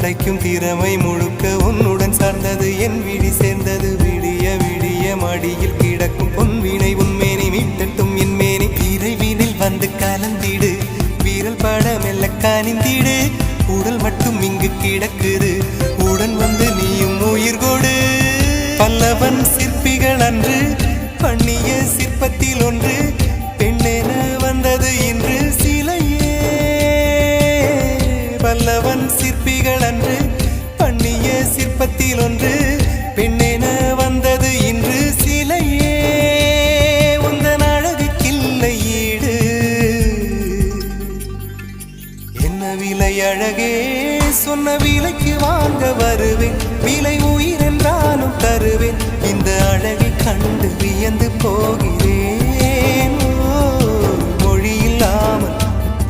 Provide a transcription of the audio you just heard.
வேண்டும் திறமை முழுக்க உன்னுடன் சார்ந்தது. என் விழி சேர்ந்தது விடிய விடிய மடியில் கிடக்கும். பொன்வினை உன்மேனி மீட்டட்டும் என் மேனி. விரைவினில் வந்து கலந்திடு. வீரல் பட மெல்ல காணிந்திடு உடல் மட்டும் இங்கு கிடக்குது. உடன் வந்து நீயும் உயிர் கொடு. பல்லவன் சிற்பிகள் அன்று பண்ணிய சிற்பத்தில் ஒன்று பெண்ணென வந்தது இன்று சிலையே. பல்லவன் சிற்பிகள் தீபத்தில் ஒன்று பெண்ணென வந்தது இன்று சிலையே. உந்தன் அழகுக்கில்லை ஈடு. என்ன விலை அழகே? சொன்ன விலைக்கு வாங்க வருவேன். விலை உயிர் என்றாலும் தருவேன். இந்த அழகை கண்டு வியந்து போகிறேன்.